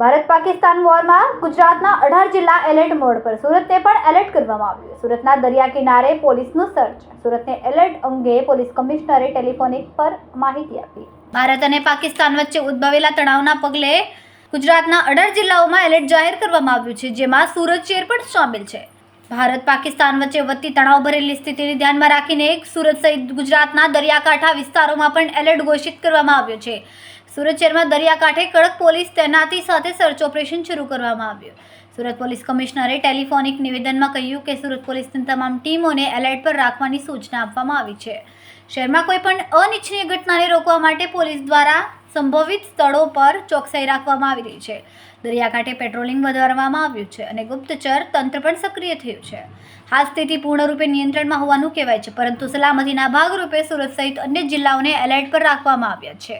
ભારત પાકિસ્તાન વોરમાં ગુજરાતના અઢાર જિલ્લા એલર્ટ મોડ પર સુરતને પણ એલર્ટ કરવામાં આવ્યું. સુરતના દરિયા કિનારે પોલીસનું સર્ચ. સુરતને એલર્ટ અંગે પોલીસ કમિશનરે ટેલિફોનિક પર માહિતી આપી. ભારત અને પાકિસ્તાન વચ્ચે ઉદ્ભવેલા તણાવના પગલે ગુજરાતના અઢાર જિલ્લાઓમાં એલર્ટ જાહેર કરવામાં આવ્યું છે, જેમાં સુરત શહેર પણ સામેલ છે. ભારત પાકિસ્તાન વચ્ચે વધતી તણાવ ભરેલી સ્થિતિને ધ્યાનમાં રાખીને સુરત સહિત ગુજરાતના દરિયાકાંઠા વિસ્તારોમાં પણ એલર્ટ ઘોષિત કરવામાં આવ્યો છે. સુરત શહેરમાં દરિયાકાંઠે કડક પોલીસ તૈનાતી સાથે સર્ચ ઓપરેશન શરૂ કરવામાં આવ્યું. સુરત પોલીસ કમિશનરે ટેલિફોનિક નિવેદનમાં કહ્યું કે સુરત પોલીસની તમામ ટીમોને એલર્ટ પર રાખવાની સૂચના આપવામાં આવી છે. શહેરમાં કોઈ પણ અનિચ્છનીય ઘટનાને રોકવા માટે પોલીસ દ્વારા સંભવિત સ્થળો પર ચોકસાઈ રાખવામાં આવી રહી છે. દરિયાકાંઠે પેટ્રોલિંગ વધારવામાં આવ્યું છે અને ગુપ્તચર તંત્ર પણ સક્રિય થયું છે. હાલ સ્થિતિ પૂર્ણરૂપે નિયંત્રણમાં હોવાનું કહેવાય છે, પરંતુ સલામતીના ભાગરૂપે સુરત સહિત અન્ય જિલ્લાઓને એલર્ટ પર રાખવામાં આવ્યા છે.